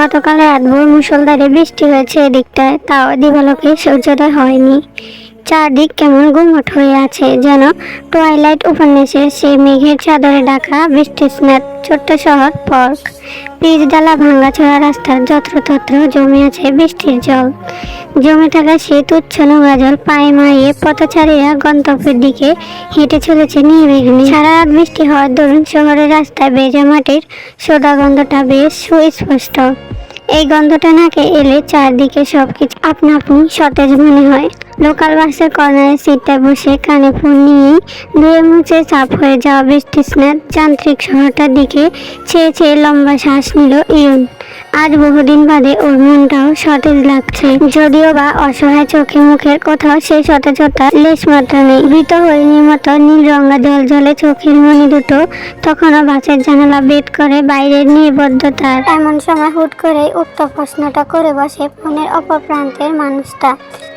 গতকাল রাতভর মুষলধারে বৃষ্টি হয়েছে এদিকটায়, তাও দিবালোকে সূর্যোদয় হয়নি। চারদিক কেমন গুমট হয়ে আছে যেন টয়লাইট উপন্যাসের সেই মেঘের চাদরে ডাকা বৃষ্টি স্নাত, ছোট্ট শহর পর্ক। পিচ ডালা ভাঙ্গাচোরা রাস্তার যত্রতত্র জমে আছে বৃষ্টির জল। জমে থাকা সেই তুচ্ছন গাজল জল পায়ে মারিয়ে পথচারীরা গন্তব্যের দিকে হেঁটে চলেছে নির্বিঘ্নে। সারা রাত বৃষ্টি হওয়ার দরুন শহরের রাস্তায় বেজা মাটির সোদা গন্ধটা বেশ সুস্পষ্ট। এই গন্ধটা নাকে এলে চারদিকে সবকিছু আপনা আপনি সতেজ মনে হয়। লোকাল বাসের কর্নারের সিটটায় বসে কানে ফোন নিয়েই ধুয়ে মুছে চাপ হয়ে যাওয়া বৃষ্টি স্নাত যান্ত্রিক শহরটার দিকে ছেয়ে ছেয়ে লম্বা শ্বাস নিল ইয়ন। আজ বহুদিন বাদে ওর মনটাও সতেজ লাগছে। যদিও বা অসহায় চোখে মুখের কোথাও সেই সতেজতা লেশ মাত্র নেই। ভীত হরিণীর মতো নীল রঙা জল জলে চোখের মনি দুটো তখনও বাসের জানালা বেদ করে বাইরের নিবদ্ধতার এমন সময় হুট করে উক্ত প্রশ্নটা করে বসে ফোনের অপর প্রান্তের মানুষটা।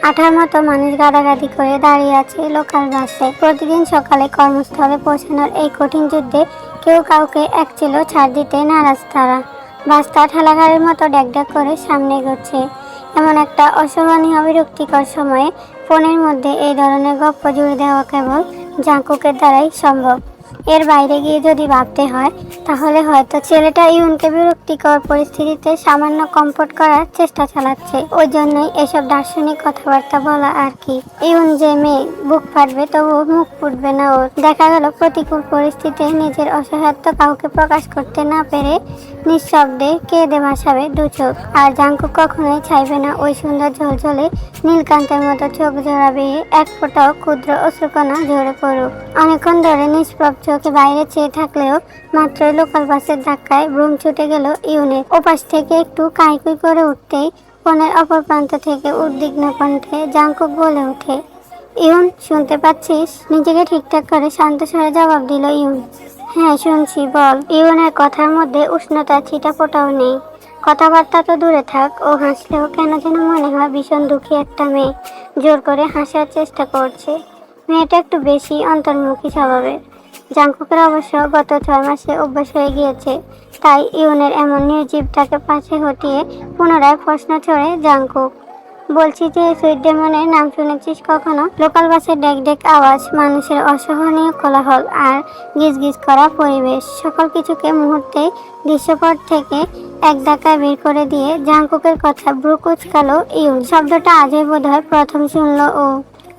আঠার মতো মানুষ গাদাগাদি করে দাঁড়িয়ে আছে লোকাল বাসে। প্রতিদিন সকালে কর্মস্থলে পৌঁছানোর এই কঠিন যুদ্ধে কেউ কাউকে এক ছিল ছাড় দিতে নারাজ তারা। বাসটা ঠেলাগাড়ির মতো ড্যাক করে সামনে এগোচ্ছে। এমন একটা অসহনীয় বিরক্তিকর সময়ে ফোনের মধ্যে এই ধরনের গপ্প জুড়ে দেওয়া কেবল জাঁকুকের দ্বারাই সম্ভব। এর বাইরে গিয়ে যদি ভাবতে হয়, তাহলে হয়তো ছেলেটা ইউনকে বিরক্তিকর পরিস্থিতিতে সামান্য কমফোর্ট করার চেষ্টা চালাচ্ছে। ওই জন্যই এসব দার্শনিক কথাবার্তা বলা আর কি। ইউন যে মেয়ে, বুক ফাটবে, তবুও মুখ ফুটবে না ওর। দেখা গেল প্রতিকূল পরিস্থিতিতে নিজের অসহায়ত্ব কাউকে প্রকাশ করতে না পেরে নিঃশব্দে কেঁদে ভাসাবে দু চোখ। আর জাঙ্কু কখনোই চাইবে না, ওই সুন্দর ঝলঝলে নীলকান্তের মতো চোখ জোড়াবে এক ফোঁটাও ক্ষুদ্র অশ্রুকণা ঝরে পড়ুক। অনেকক্ষণ ধরে নিষ্প্রভ চোখে বাইরে চেয়ে থাকলেও মাত্রই লোকাল বাসের ধাক্কায় ব্রুম ছুটে গেল ইউনের ওপাশ থেকে একটু কাইকুই করে উঠতেই ফোনের অপর প্রান্ত থেকে উদ্বিগ্ন কণ্ঠে জাঙ্কুক বলে ওঠে, ইউন, শুনতে পাচ্ছিস? নিজেকে ঠিকঠাক করে শান্ত স্বরে জবাব দিল ইউন হ্যাঁ শুনছি, বল। ইউনের কথার মধ্যে উষ্ণতা ছিটা ফোটাও নেই। কথাবার্তা তো দূরে থাক, ও হাসলেও কেন যেন মনে হয় ভীষণ দুঃখী একটা মেয়ে, জোর করে হাসার চেষ্টা করছে। মেয়েটা একটু বেশি অন্তর্মুখী স্বভাবের। জাঙ্কুকের অবশ্য গত ছয় মাসে অভ্যাস হয়ে গিয়েছে। তাই ইউনের এমন নির্জীবটাকে পাশে হটিয়ে পুনরায় প্রশ্ন ছড়ে জাঙ্কুক বলছি যে, সুইট ডেমনের নাম শুনেছিস কখনো? লোকাল বাসের ডেক ডেক আওয়াজ, মানুষের অসহনীয় কোলাহল আর গিজগিজ করা পরিবেশ। সকল কিছুকে মুহূর্তে দৃশ্যপট থেকে এক ধাক্কায় বের করে দিয়ে জাঙ্কুকের কথা ব্রু কুচকালো ইউন। শব্দটা আজই বোধহয় প্রথম শুনলো ও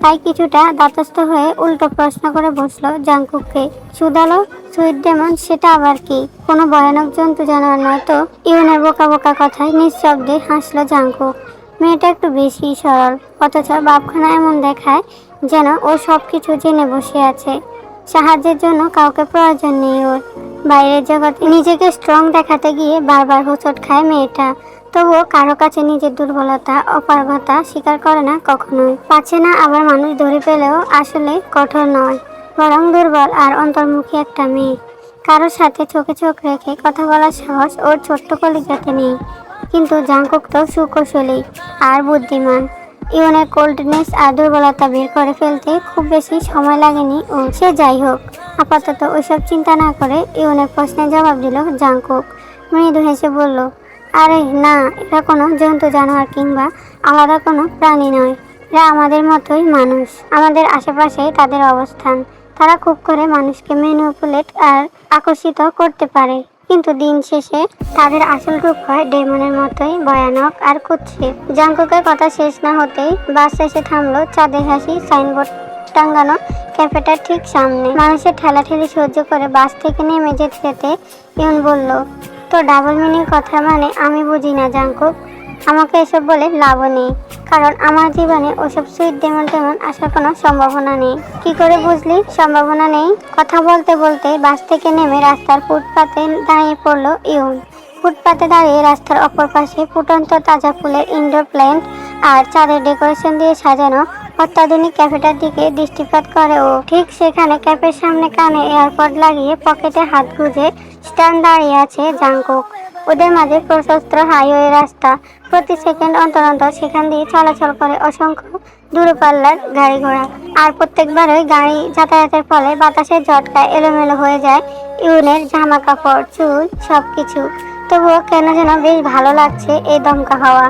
তাই কিছুটা দাতস্থ হয়ে উল্টো প্রশ্ন করে বসল জাঙ্কুককে সুদালো, সুইট ডেমন, সেটা আবার কি? কোনো ভয়ানক জন্তু জানোয়ার নয় তো? ইউনের বোকা বোকা কথায় নিঃশব্দে হাসলো জাঙ্কুক মেয়েটা একটু বেশি সরল, অথচ বাপখানা এমন দেখায় যেন ও সব কিছু জেনে বসে আছে। সাহায্যের জন্য কাউকে প্রয়োজন নেই ওর। বাইরের জগতে নিজেকে স্ট্রং দেখাতে গিয়ে বারবার হোঁচট খায় মেয়েটা। তবুও কারও কাছে নিজের দুর্বলতা, অপারগতা স্বীকার করে না কখনোই। পাচ্ছে না আবার মানুষ ধরে পেলেও আসলে কঠোর নয়, বরং দুর্বল আর অন্তর্মুখী একটা মেয়ে। কারোর সাথে চোখে চোখ রেখে কথা বলার সাহস ওর ছোট্ট কলিজাতে নেই, কিন্তু জাঙ্কুক তো সুকৌশলী আর বুদ্ধিমান। ইউনের কোল্ডনেস আর দুর্বলতা বের করে ফেলতে খুব বেশি সময় লাগেনি ও সে যাই হোক, আপাতত ওইসব চিন্তা না করে ইউনের প্রশ্নের জবাব দিল জাঙ্কুক। মৃদু হেসে বলল আরে না এরা কোনো জন্তু, জানোয়ার কিংবা আলাদা কোনো প্রাণী নয়। এরা আমাদের মতোই মানুষ। আমাদের আশেপাশেই তাদের অবস্থান। তারা খুব করে মানুষকে ম্যানিপুলেট আর আকর্ষিত করতে পারে। কিন্তু দিন শেষে তাদের আসল রূপ হয় ডেমনের মতোই ভয়ানক আর কুৎসিত। জাঙ্কুকের কথা শেষ না হতেই বাস এসে থামলো চাঁদের হাসি সাইনবোর্ড টাঙ্গানো ক্যাফেটার ঠিক সামনে। মানুষের ঠেলাঠেলি সহ্য করে বাস থেকে নেমে যেতে যেতে ইউন বলল তো ডাবল মিনির কথা মানে আমি বুঝি না জাঙ্কুক আমাকে এসব বলে লাভও নেই, কারণ আমার জীবনে ওসব সুইট ডেমন টেমন আসার কোনো সম্ভাবনা নেই। কি করে বুঝলি? সম্ভাবনা নেই। কথা বলতে বলতে বাস থেকে নেমে রাস্তার ফুটপাতে দাঁড়িয়ে পড়ল ইউন। ফুটপাতে দাঁড়িয়ে রাস্তার অপর পাশে ফুটন্ত তাজা ফুলের ইনডোর প্ল্যান্ট আর চাঁদের ডেকোরেশন দিয়ে সাজানো অত্যাধুনিক ক্যাফেটার দিকে দৃষ্টিপাত করে ও। ঠিক সেখানে ক্যাফের সামনে কানে এয়ারপড লাগিয়ে পকেটে হাত গুজে স্ট্যান্ড দাঁড়িয়ে আছে জাঙ্কুক ওদের মাঝে প্রশস্ত হাইওয়ে রাস্তা। প্রতি সেকেন্ড অন্তর অন্তর সেখান দিয়ে চলাচল করে অসংখ্য দূরপাল্লার গাড়ি ঘোড়া। আর প্রত্যেকবারই গাড়ি যাতায়াতের ফলে বাতাসের ঝটকায় এলোমেলো হয়ে যায়। ইউনের জামা কাপড় চুল সব কিছু তবুও কেন যেন বেশ ভালো লাগছে এই দমকা হাওয়া।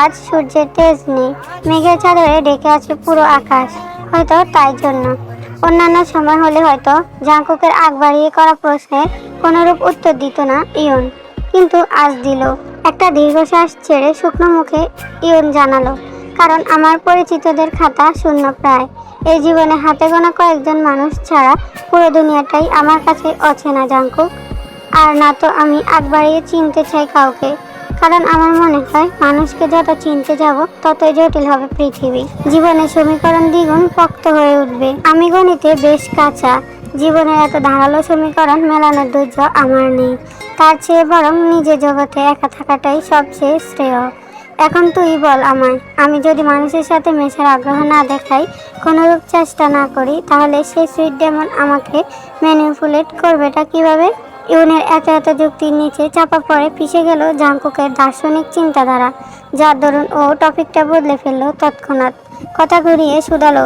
আজ সূর্যের তেজ নেই। মেঘের চাদরে ডেকে আছে পুরো আকাশ। হয়তো তাই জন্য। অন্যান্য সময় হলে হয়তো জাঙ্কুকের আগ বাড়িয়ে করা প্রশ্নের কোনোরূপ উত্তর দিত না ইয়ন। কিন্তু আজ দিল। একটা দীর্ঘশ্বাস ছেড়ে শুকনো মুখে ইয়ন জানালো, কারণ আমার পরিচিতদের খাতা শূন্য প্রায়। এই জীবনে হাতে গোনা কয়েকজন মানুষ ছাড়া পুরো দুনিয়াটাই আমার কাছে অচেনা জাঙ্কুক আর না তো আমি আগ বাড়িয়ে চিনতে চাই কাউকে। কারণ আমার মনে হয় মানুষকে যত চিনতে যাব, ততই জটিল হবে পৃথিবী। জীবনের সমীকরণ দ্বিগুণ পক্ত হয়ে উঠবে। আমি গণিতে বেশ কাঁচা। জীবনের এত ধারালো সমীকরণ মেলানোর ধৈর্য আমার নেই। তার চেয়ে বরং নিজের জগতে একা থাকাটাই সবচেয়ে শ্রেয়। এখন তুই বল আমায়, আমি যদি মানুষের সাথে মেশার আগ্রহ না দেখাই, কোনোরূপ চেষ্টা না করি, তাহলে সেই সুইট ডেমন আমাকে ম্যানিপুলেট করবেটা কীভাবে? ইউনের এত এত যুক্তির নিচে চাপা পড়ে পিষে গেল জাংকুকের দার্শনিক চিন্তাধারা, যার দরুন ও টপিকটা বদলে ফেলল তৎক্ষণাৎ। কথা ঘুরিয়ে শুধালো,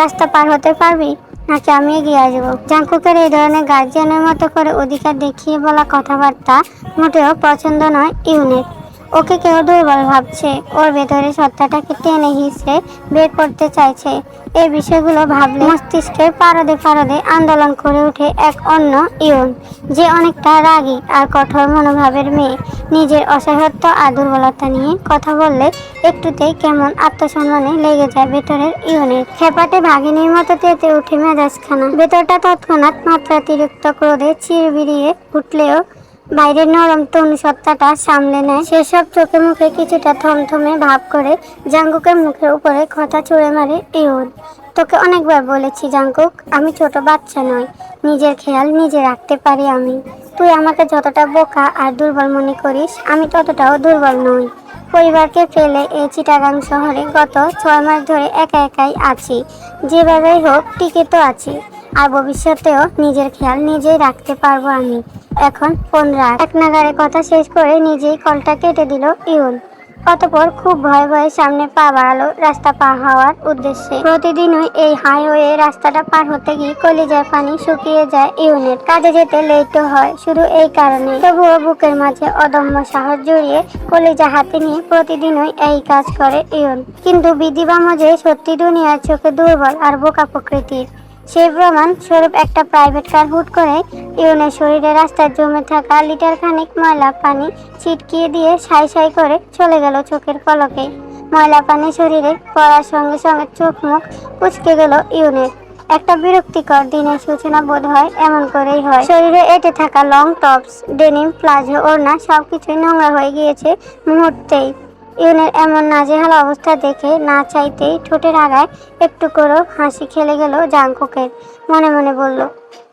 রাস্তা পার হতে পারবি, নাকি আমি এগিয়ে আসব? জাঙ্কুকের এই ধরনের গার্জিয়ানের মতো করে অধিকার দেখিয়ে বলা কথাবার্তা মোটেও পছন্দ নয় ইউনের। ওকে কেউ দুর্বল ভাবছে। ওর ভেতরে সত্তাটাকে টেনে হিসড়ে বের করতে চাইছে। এই বিষয়গুলো ভাবলে মস্তিষ্কের পারদে পারদে আন্দোলন করে ওঠে এক অন্য ইউন যে অনেকটা রাগী আর কঠোর মনোভাবের মেয়ে। নিজের অসহায়ত্ব আর দুর্বলতা নিয়ে কথা বললে একটুতেই কেমন আত্মসম্মানে লেগে যায় ভেতরের ইয়নের। খেপাটে ভাগিনীর মতো তেতে উঠে মেজাজখানা। ভেতরটা তৎক্ষণাৎ মাত্রাতিরিক্ত ক্রোধে চিরবিরিয়ে উঠলেও বাইরের নরম তনু সত্তাটা সামলে নেয়। সেসব চোখে মুখে কিছুটা থমথমে ভাব করে জাঙ্কুকের মুখের উপরে কথা ছুঁড়ে মারে ইউন তোকে অনেকবার বলেছি জাঙ্কুক, আমি ছোট বাচ্চা নই। নিজের খেয়াল নিজে রাখতে পারি আমি। তুই আমাকে যতটা বোকা আর দুর্বল মনে করিস, আমি ততটাও দুর্বল নই। পরিবারকে ফেলে এই চিটাগাং শহরে গত ছয় মাস ধরে একা একাই আছি। যেভাবেই হোক টিকে তো আছি। আর ভবিষ্যতেও নিজের খেয়াল নিজেই রাখতে পারব আমি। এখন ফোন রাখ এক নাগারে কথা শেষ করে নিজেই কলটা কেটে দিল ইউন। অতপর খুব ভয়ে ভয়ে সামনে পা বাড়ালো রাস্তা পার হওয়ার উদ্দেশ্যে। প্রতিদিনই এই হাইওয়ে রাস্তাটা পার হতে গিয়ে কলিজার পানি শুকিয়ে যায় ইউনের। কাজে যেতে লেটও হয়, শুধু এই কারণে। তবুও বুকের মাঝে অদম্য সাহস জড়িয়ে কলিজা হাতে নিয়ে প্রতিদিনই এই কাজ করে ইউন। কিন্তু বিধিবাম যে সত্যি দুনিয়ার চোখে দুর্বল আর বোকা প্রকৃতির। সেই প্রমাণ স্বরূপ একটা প্রাইভেট কার হুট করে ইউনের শরীরে রাস্তায় জমে থাকা লিটার খানিক ময়লা পানি ছিটকিয়ে দিয়ে সাই সাই করে চলে গেল চোখের পলকে। ময়লা পানি শরীরে পড়ার সঙ্গে সঙ্গে চোখ মুখ কুচকে গেল ইউনের। একটা বিরক্তিকর দিনের সূচনা বোধ হয় এমন করেই হয়। শরীরে এঁটে থাকা লং টপস ডেনিম প্লাজো ওড়না সবকিছুই নোংরা হয়ে গিয়েছে মুহূর্তেই। ইউনের এমন নাজেহাল অবস্থা দেখে না চাইতেই ঠোঁটের আগায় একটু করে হাসি খেলে গেল জাঙ্কুকের মনে মনে বলল,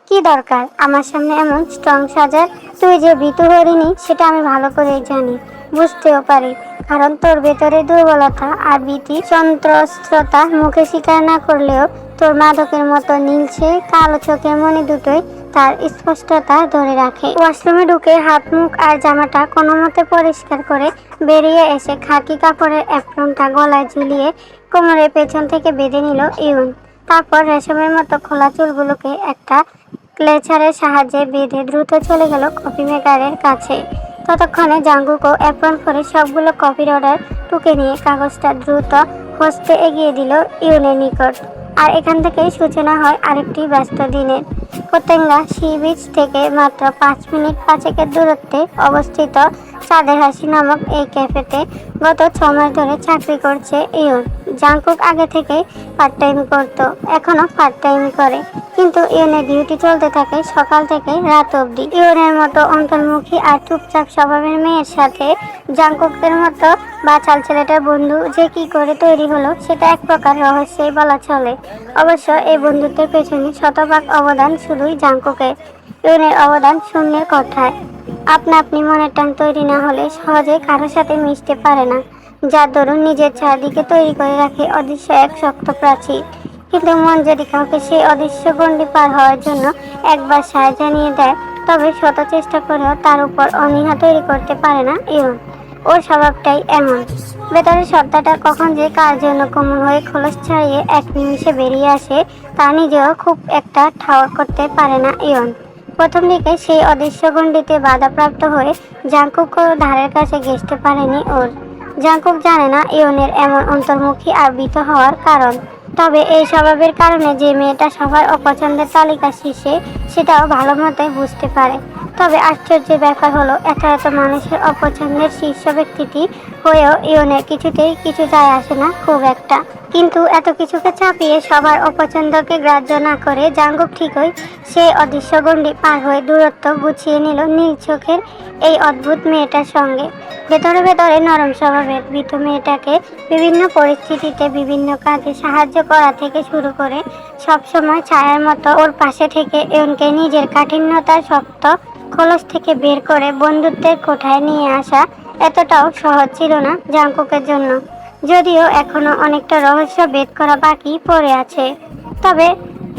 কি দরকার? আমার সামনে এমন স্ট্রং সাজার? তুই যে ভীতু হরিনি সেটা আমি ভালো করেই জানি, বুঝতেও পারি। কারণ তোর ভেতরে দুর্বলতা আর ভীতি, সন্ত্রস্ততা মুখে স্বীকার না করলেও তোর মাদকের মতো নীলছে, কালো চোখের মনে দুটোই তার স্পষ্টতা ধরে রাখে। ওয়াশরুমে ঢুকে হাত, মুখ আর জামাটা কোনো মতে পরিষ্কার করে বেরিয়ে এসে খাকি কাপড়ের অ্যাপ্রনটা গলায় ঝুলিয়ে কোমরের পেছন থেকে বেঁধে নিল ইউন। তারপর রেশমের মতো খোলা চুলগুলোকে একটা ক্লেচারের সাহায্যে বেঁধে দ্রুত চলে গেল কফি মেকারের কাছে। ততক্ষণে জাঙ্গুকো অ্যাপ্রন করে সবগুলো কফির অর্ডার টুকে নিয়ে কাগজটা দ্রুত হস্তে এগিয়ে দিল ইউনের নিকট। আর এখান থেকেই সূচনা হয় আরেকটি ব্যস্ত দিনের কোতেঙ্গা সি বিচ থেকে মাত্র পাঁচ মিনিট পাঁচেকের দূরত্বে অবস্থিত চাঁদের হাসি নামক এই ক্যাফেতে গত ছ মাস ধরে চাকরি করছে ইউন। জাংকুক আগে থেকে পার্ট টাইম করতো এখনও পার্ট টাইম করে। কিন্তু ইয়নের ডিউটি চলতে থাকে সকাল থেকে রাত অবধি। ইয়নের মতো অন্তর্মুখী আর চুপচাপ স্বভাবের মেয়ের সাথে জাংকুকের মতো বাচাল ছেলেটার বন্ধু যে কি করে তৈরি হলো সেটা এক প্রকার রহস্যই বলা চলে। অবশ্য এই বন্ধুত্বের পেছনে শতভাগ অবদান শুধুই জাংকুকের ইউনের অবদান শূন্যের কথায়। আপনা আপনি মনের টান তৈরি না হলে সহজে কারোর সাথে মিশতে পারে না। যার দরুন নিজের চারদিকে তৈরি করে রাখে অদৃশ্য এক শক্ত প্রাচীর। কিন্তু মন যদি কাউকে সেই অদৃশ্য গণ্ডি পার হওয়ার জন্য একবার সায় জানিয়ে দেয়, তবে শত চেষ্টা করেও তার উপর অনীহা তৈরি করতে পারে না ইউন। ওর স্বভাবটাই এমন। ভেতরের সত্তাটা কখন যে কার জন্য কোমল হয়ে খোলস ছাড়িয়ে এক নিমিষে বেরিয়ে আসে, তা নিজেও খুব একটা ঠাওর করতে পারে না ইয়ন। প্রথম দিকে সেই অদৃশ্য গণ্ডিতে বাধাপ্রাপ্ত হয়ে জাঙ্কুকও ধারের কাছে ঘেঁষতে পারেনি ওর। জাঙ্কুক জানে না ইয়নের এমন অন্তর্মুখী আর ভীত হওয়ার কারণ। তবে এই স্বভাবের কারণে যে মেয়েটা সবার অপছন্দের তালিকা শীর্ষে, সেটাও ভালো মতোই বুঝতে পারে। তবে আশ্চর্যের ব্যাপার হলো এত এত মানুষের অপছন্দের শীর্ষ ব্যক্তিটি হয়েও ইয়নের কিছুতেই কিছু যায় আসে না, খুব একটা। কিন্তু এত কিছুকে চাপিয়ে সবার অপছন্দকে গ্রাহ্য না করে জাঙ্গুক ঠিকই সেই অদৃশ্য গণ্ডি পার হয়ে দূরত্ব গুছিয়ে নিল নীল চোখের এই অদ্ভুত মেয়েটার সঙ্গে। ভেতরে ভেতরে নরম স্বভাবের ভীত মেয়েটাকে বিভিন্ন পরিস্থিতিতে বিভিন্ন কাজে সাহায্য করা থেকে শুরু করে সবসময় ছায়ার মতো ওর পাশে থেকে এমনকে নিজের কাঠিন্যতার শক্ত খোলস থেকে বের করে বন্ধুত্বের কোঠায় নিয়ে আসা এতটাও সহজ ছিল না জাঙ্কুকের জন্য। যদিও এখনও অনেকটা রহস্য বেদ করা বাকি পড়ে আছে। তবে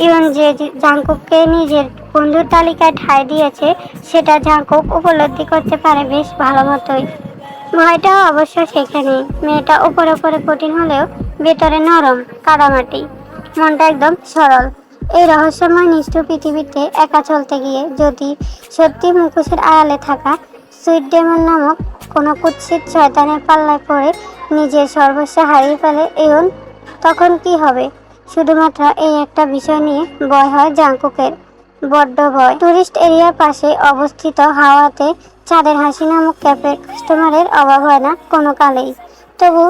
ইয়ন যে জাঙ্কুককে নিজের বন্ধুর তালিকায় ঠাঁই দিয়েছে, সেটা জাঙ্কুক উপলব্ধি করতে পারে বেশ ভালো মতোই। ভয়টাও অবশ্য সেখানে। মেয়েটা উপরে উপরে কঠিন হলেও ভেতরে নরম, কাদামাটি। মনটা একদম সরল। এই রহস্যময় নিষ্ঠুর পৃথিবীতে একা চলতে গিয়ে যদি সত্যি মুখোশের আড়ালে থাকা সুইট ডেমন নামক কোনো কুৎসিত শয়তানের পাল্লায় পড়ে নিজের সর্বস্ব হারিয়ে ফেলে এমন তখন কি হবে? শুধুমাত্র এই একটা বিষয় নিয়ে ভয় হয় জাঙ্কুকের বড্ড ভয়। টুরিস্ট এরিয়ার পাশে অবস্থিত হাওয়াতে চাঁদের হাসি নামক ক্যাফের কাস্টমারের অভাব হয় না কোনো কালেই। তবু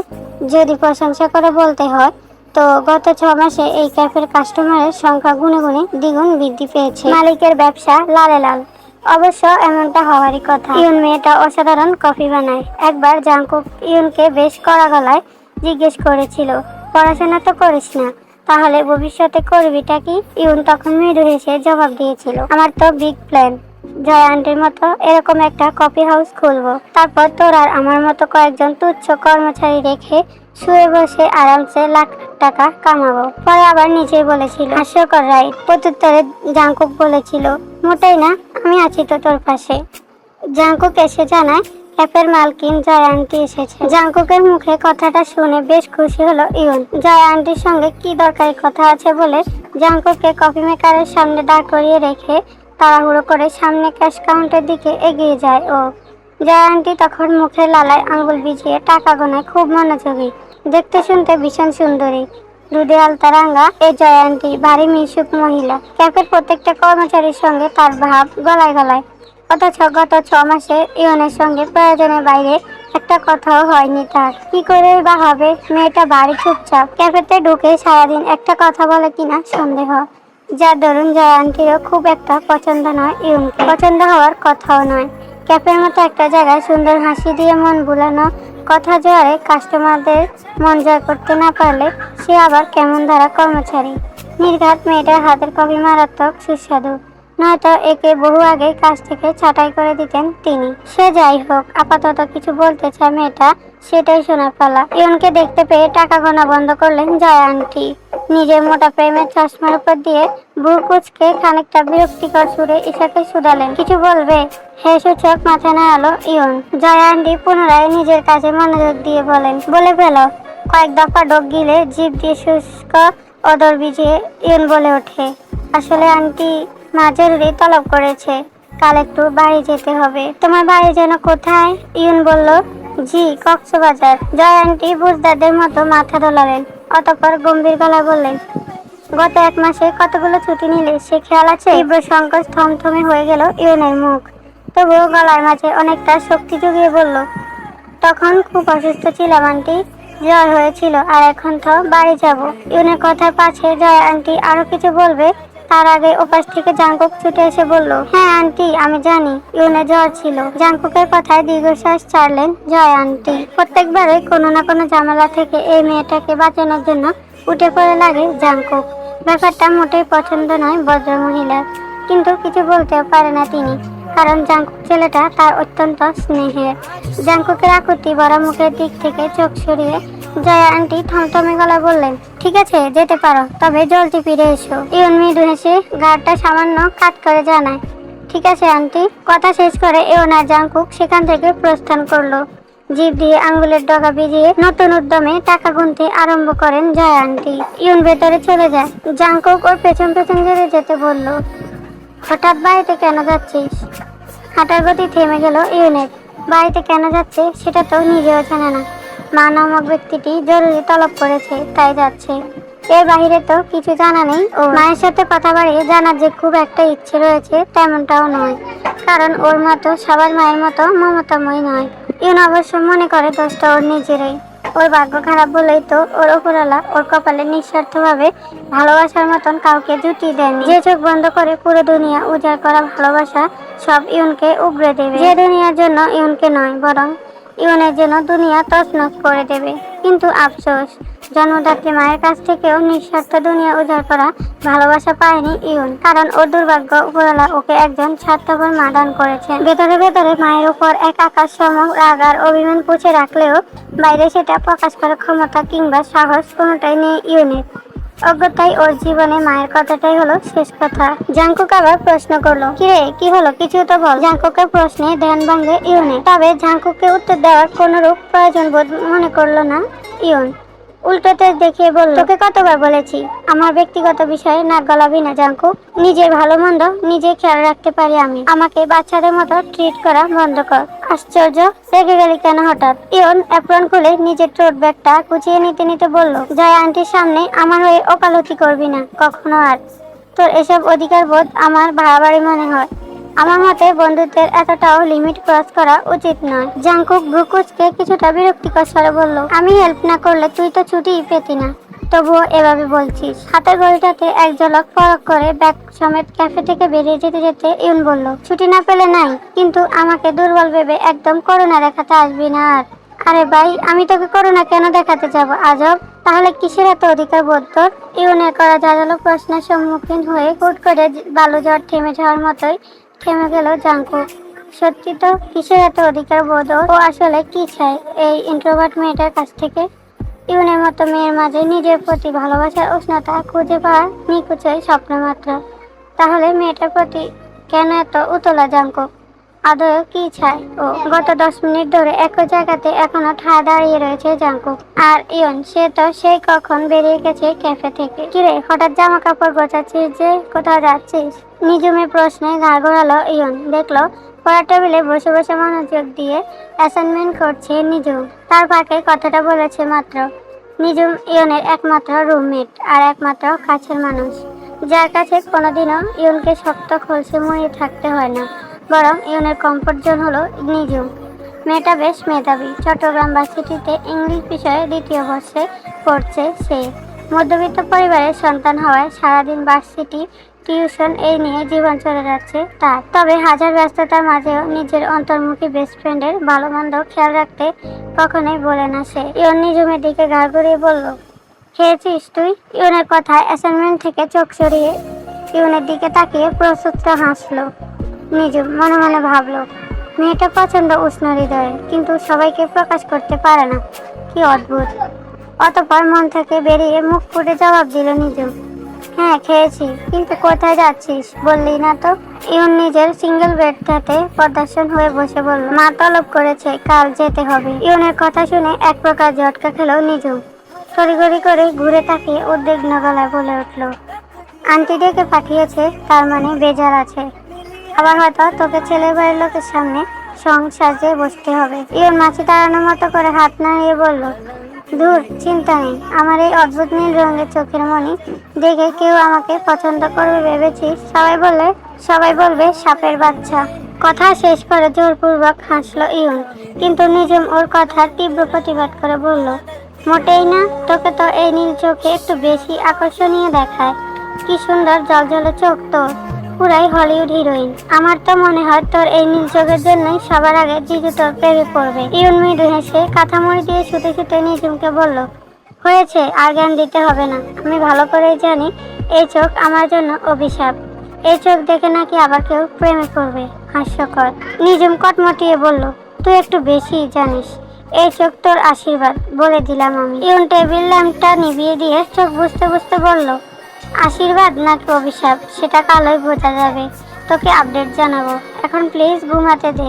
যদি প্রশংসা করে বলতে হয় তো গত ছ মাসে এই ক্যাফের কাস্টমারের সংখ্যা গুনে গুনে দ্বিগুণ বৃদ্ধি পেয়েছে। মালিকের ব্যবসা লালে লাল। অবশ্য এমনটা হওয়ারই কথা। ইউন মেয়েটা অসাধারণ কফি বানায়। একবার জাঙ্কুক ইউনকে বেশ কড়া গলায় জিজ্ঞেস করেছিল, পড়াশোনা তো করিস না, তাহলে ভবিষ্যতে করবিটা কি? ইউন তখন মৃদু হেসে জবাব দিয়েছিল, আমার তো বিগ প্ল্যান জয় মতো এরকম একটা কফি হাউস খুলবো। তারপর তোর আর আমার মতো কয়েকজন তুচ্ছ কর্মচারী রেখে শুয়ে বসে আরামসে লাখ টাকা কামাবো। পরে আবার নিজেই বলেছিল হাস্যকর রাইট প্রত্যুত্তরে জাঙ্কুক বলেছিল, মোটেই না, আমি আছি তো তোর পাশে। জাঙ্কুক এসে জানায় ক্যাফের মালকিন জয় আন্টি এসেছে। জাঙ্কুকের মুখে কথাটা শুনে বেশ খুশি হলো ইউন জয় আন্টির সঙ্গে কি দরকারি কথা আছে? বলে জাঙ্কুককে কফি মেকারের সামনে দাঁড় করিয়ে রেখে তাড়াহুড়ো করে সামনে ক্যাশ কাউন্টের দিকে এগিয়ে যায় ও। জয় আন্টি তখন মুখের লালায় আঙ্গুল ভিজিয়ে টাকা গোনায় খুব মনোযোগী। দেখতে শুনতে ভীষণ সুন্দরী। দুধে আলতা রাঙ্গা এই জয় আন্টি, ভারী মিশুক মহিলা। ক্যাফের প্রত্যেকটা কর্মচারীর সঙ্গে তার ভাব গলায় গলায়। অথচ গত ছ মাসে ইয়নের সঙ্গে প্রয়োজনের বাইরে একটা কথাও হয়নি তার। কি করে বা হবে? মেয়েটা বাড়ি চুপচাপ। ক্যাফেতে ঢুকে সারাদিন একটা কথা বলে কিনা সন্দেহ। যার দরুন জয় আন্টিরও খুব একটা পছন্দ নয় ইউনকে পছন্দ হওয়ার কথাও নয়। ক্যাফের মতো একটা জায়গায় সুন্দর হাসি দিয়ে মন বুলানো কথা জোয়ারে কাস্টমারদের মন জয় করতে না পারলে সে আবার কেমন ধারা কর্মচারী? নির্ঘাত মেয়েটার হাতের কবি মারাত্মক সুস্বাদু। নয়তো একে বহু আগে কাজ থেকে ছাঁটাই করে দিতেন তিনি। সে যাই হোক, আপাতত কিছু বলতে চায় মেয়েটা, সেটাই শোনার পালা। ইয়নকে দেখতে পেয়ে টাকা গোনা বন্ধ করলেন জয় আন্টি। নিজের মোটা প্রেমের চশমার উপর দিয়ে বুক কুচকে খানিকটা বিরক্তিকর সুরে ঈশাকে শুধালেন। কিছু বলবে? হে সূচক, মাথা নাড়ালো ইয়ন। জয় আন্টি পুনরায় নিজের কাছে মনোযোগ দিয়ে বলেন, বলে ফেলো। কয়েক দফা ডোক গিলে জিভ দিয়ে শুষ্ক অদর বিজিয়ে ইয়ন বলে ওঠে, আসলে আন্টি মা জরুরি তলব করেছে। কাল একটু বাড়ি যেতে হবে। তোমার বাড়ি যেন কোথায়? ইউন বলল, জি, কক্সবাজার। জয় আন্টি বুঝদারদের মতো মাথা দোলালেন। অতঃপর গম্ভীর গলায় বললেন, গত এক মাসে কতগুলো ছুটি নিলে সে খেয়াল আছে? তীব্র সংকোচ থমথমে হয়ে গেল ইউনের মুখ। তবুও গলার মাঝে অনেকটা শক্তি জুগিয়ে বলল, তখন খুব অসুস্থ ছিলাম, আন্টি। জ্বর হয়েছিল, আর এখন তো বাড়ি যাব। ইউনের কথার পাশে জয় আন্টি আরও কিছু বলবে তার আগে ওপাশ থেকে জাঙ্কুক ছুটে এসে বলল হ্যাঁ আন্টি, আমি জানি। ইউনে জ্বর ছিল। জাঙ্কুকের কথায় দীর্ঘশ্বাস ছাড়লেন জয় আন্টি। প্রত্যেকবারই কোনো না কোনো ঝামেলা থেকে এই মেয়েটাকে বাঁচানোর জন্য উঠে পড়ে লাগে জাঙ্কুক ব্যাপারটা মোটেই পছন্দ নয় ভদ্র মহিলার। কিন্তু কিছু বলতেও পারে না তিনি, কারণ জাঙ্কুক ছেলেটা তার অত্যন্ত স্নেহের। জাঙ্কুকের আকুতি বড় মুখের দিক থেকে চোখ সরিয়ে জয়া আন্টি থমথমে গলা বললেন, ঠিক আছে, যেতে পারো, তবে জলদি ফিরে এসো। ইউন মৃদু হেসে গাড়টা সামান্য কাট করে জানায়, ঠিক আছে, আন্টি। কথা শেষ করে ইউন আর জাঙ্কুক সেখান থেকে প্রস্থান করল। জিভ দিয়ে আঙ্গুলের ডগা ভিজিয়ে নতুন উদ্যমে টাকা গুনতে আরম্ভ করেন জয়া আন্টি। ইউন ভেতরে চলে যায়। জাঙ্কুক ওর পেছন পেছন জেরে যেতে বলল, হঠাৎ বাড়িতে কেন যাচ্ছিস? হাঁটার গতি থেমে গেল ইউনের বাড়িতে কেন যাচ্ছে, সেটা তো নিজেও জানে না। মা নামক ব্যক্তিটি জরুরি তলব করেছে, তাই যাচ্ছে। এর বাইরে তো কিছু জানা নেই ও মায়ের সাথে কথা বাড়িয়ে জানার যে খুব একটা ইচ্ছে রয়েছে, তেমনটাও নয়। কারণ ওর মতো সবার মায়ের মতো মমতাময়ী নয়। ইউন অবশ্য মনে করে দোষটা ওর নিজেরই। ওর ভাগ্য খারাপ বলেই তো ওর উপরওয়ালা ওর কপালে নিঃস্বার্থভাবে ভালোবাসার মতন কাউকে জুটি দেন যে চোখ বন্ধ করে পুরো দুনিয়া উজাড় করা ভালোবাসা সব ইউনকে উগড়ে দেবে। যে দুনিয়ার জন্য ইউনকে নয়, বরং ইউনের জন্য দুনিয়া তছনছ করে দেবে। কিন্তু আফসোস, জন্মদাত্রী মায়ের কাছ থেকেও নিঃস্বার্থ দুনিয়া উজাড় করা ভালোবাসা পায়নি ইউন, কারণ ওর দুর্ভাগ্য, উপরওয়ালা ওকে একজন স্বার্থপর মা দান করেছেন। ভেতরে ভেতরে মায়ের উপর এক আকাশ সম, রাগ আর অভিমান পুষে রাখলেও বাইরে সেটা প্রকাশ করার ক্ষমতা কিংবা সাহস কোনোটাই নেই ইউনের। অজ্ঞতাই ওর জীবনে মায়ের কথাটাই হলো শেষ কথা। জাঙ্কুক আবার প্রশ্ন করল কি রে কি হলো? কিছু তো বল। জাঙ্কুকের প্রশ্নে ধ্যান ভঙ্গে ইউনে। তবে জাঙ্কুককে উত্তর দেওয়ার কোনোরূপ প্রয়োজন বোধ মনে করল না ইউন। উল্টোতে দেখিয়ে বলল, তোকে কতবার বলেছি? আমার ব্যক্তিগত বিষয়ে নাক গলাবি না জাঙ্কু নিজের ভালো মন্দ নিজে খেয়াল রাখতে পারি আমি। আমাকে বাচ্চাদের মতো ট্রিট করা বন্ধ কর। আশ্চর্য, রেগে গেলি কেন হঠাৎ? ইয়ন অ্যাপ্রন খুলে নিজের টোট ব্যাগটা কুচিয়ে নিতে নিতে বলল, জয় আন্টির সামনে আমার হয়ে ওকালতি করবি না, কখনো আর। তোর এসব অধিকার বোধ আমার বাড়াবাড়ি মনে হয়। আমার মতে বন্ধুত্বের এতটাও লিমিট ক্রস করা উচিত নয়। জাঙ্কুক ব্রুকুচকে কিছুটা বিরক্তিকর স্বরে বলল, আমি হেল্প না করলে তুই তো ছুটিই পেতি না। তবুও এভাবে বলছিস। হাতের ঘড়িটাতে এক ঝলক পরক করে ব্যাগ সমেত ক্যাফে থেকে বেরিয়ে যেতে যেতে ইউন বলল, ছুটি না পেলে নাই, কিন্তু আমাকে দুর্বল ভেবে একদম করোনা দেখাতে আসবি না আর। আরে ভাই, আমি তোকে করোনা কেন দেখাতে যাব, আজব? তাহলে কিসের এত অধিকার বোধ তোর? ইউনের করা জাজালো প্রশ্নের সম্মুখীন হয়ে হুট করে বালু জ্বর থেমে যাওয়ার মতোই থেমে গেল জাঙ্কু। সত্যি তো কিসের এত অধিকার বোধ? ও আসলে কি চায় এই ইন্ট্রোভার্ট মেয়েটার কাছ থেকে? ইউনের মতো মেয়ের মাঝে নিজের প্রতি ভালোবাসার উষ্ণতা খুঁজে পাওয়া নিকুচয় স্বপ্ন মাত্র তাহলে মেয়েটার প্রতি কেন এত উতলা জাঙ্কুক আদৌ কি চায় ও, গত দশ মিনিট ধরে একই জায়গাতে এখনও ঠায় দাঁড়িয়ে রয়েছে জাঙ্কুক আর ইয়ন, সে তো সেই কখন বেরিয়ে গেছে ক্যাফে থেকে। কিরে হঠাৎ জামা কাপড় গোছাচ্ছিস যে? কোথাও যাচ্ছিস? নিজুমে প্রশ্নে ঘাড় ঘোরালো ইয়ন। দেখল, পড়ার টেবিলে বসে বসে মনোযোগ দিয়ে অ্যাসাইনমেন্ট করছে নিজুম তার ফাঁকে কথাটা বলেছে মাত্র নিজুম ইয়নের একমাত্র রুমমেট আর একমাত্র কাছের মানুষ। যার কাছে কোনোদিনও ইয়নকে শক্ত, খলসে মুড়িয়ে থাকতে হয় না। বরং ইউনের কমফোর্ট জোন হলো নিজুম মেয়েটা বেশ মেধাবী। চট্টগ্রাম ভার্সিটিতে ইংলিশ বিষয়ে দ্বিতীয় বর্ষে পড়ছে সে। মধ্যবিত্ত পরিবারের সন্তান হওয়ায় সারাদিন ভার্সিটি, টিউশন এই নিয়ে জীবন চলে যাচ্ছে তার। তবে হাজার ব্যস্ততার মাঝেও নিজের অন্তর্মুখী বেস্ট ফ্রেন্ডের ভালো মন্দ খেয়াল রাখতে কখনোই বলে না সে। ইয়ন নিজুমের দিকে ঘাড় ঘুরিয়ে বলল, খেয়েছিস তুই? ইউনের কথায় অ্যাসাইনমেন্ট থেকে চোখ সরিয়ে ইউনের দিকে তাকিয়ে প্রস্তুত হাসলো। নিজুম মনে মনে ভাবলো। মেয়েটা পছন্দ উষ্ণ হৃদয়ে, কিন্তু সবাইকে প্রকাশ করতে পারে না। কি অদ্ভুত। অতপর মন থেকে বেরিয়ে মুখ ফুটে জবাব দিল নিজুম হ্যাঁ খেয়েছি, কিন্তু কোথায় যাচ্ছিস বললি না তো? ইউন নিজের সিঙ্গেল বেডটাতে প্রদর্শন হয়ে বসে বলল, মা তলব করেছে, কাল যেতে হবে ইউনের কথা শুনে এক প্রকার ঝটকা খেলো নিজুম তড়িগড়ি করে ঘুরে তাকিয়ে উদ্বিগ্ন গলায় বলে উঠল, আন্টি ডেকে পাঠিয়েছে, তার মানে বেজার আছে। আবার হয়তো তোকে ছেলের বাড়ির লোকের সামনে সং সাজিয়ে বসতে হবে। ইয়ন মাছি তাড়ানোর মতো করে হাত নাড়িয়ে বলল, দূর, চিন্তা নেই। আমার এই অদ্ভুত নীল রঙের চোখের মনি দেখে কেউ আমাকে পছন্দ করবে ভেবেছিস? সবাই বললে, সবাই বলবে সাপের বাচ্চা। কথা শেষ করে জোরপূর্বক হাসলো ইয়ন। কিন্তু নিজম ওর কথার তীব্র প্রতিবাদ করে বলল, মোটেই না, তোকে তো এই নীল চোখে একটু বেশি আকর্ষণীয় দেখায়। কি সুন্দর জলজলে চোখ তোর। পুরাই হলিউড হিরোইন আমার তো মনে হয় তোর এই নীল চোখের জন্যই সবার আগে জিজু তোর প্রেমে পড়বে। ইউন মৃদু হেসে কাঁথামুড়ি দিয়ে শুতে শুতে নিজুমকে বলল, হয়েছে, আর জ্ঞান দিতে হবে না। আমি ভালো করেই জানি এই চোখ আমার জন্য অভিশাপ। এই চোখ দেখে নাকি আবার কেউ প্রেমে পড়বে। হাস্যকর। নিজুম কটমটিয়ে বলল, তুই একটু বেশি জানিস। এই চোখ তোর আশীর্বাদ বলে দিলাম আমি। ইউন টেবিল ল্যাম্পটা নিভিয়ে দিয়ে চোখ বুঝতে বুঝতে বলল আশীর্বাদ না নাকি অভিশাপ? সেটা কালোই বোঝা যাবে। তোকে আপডেট জানাব। এখন প্লিজ ঘুমাতে দে।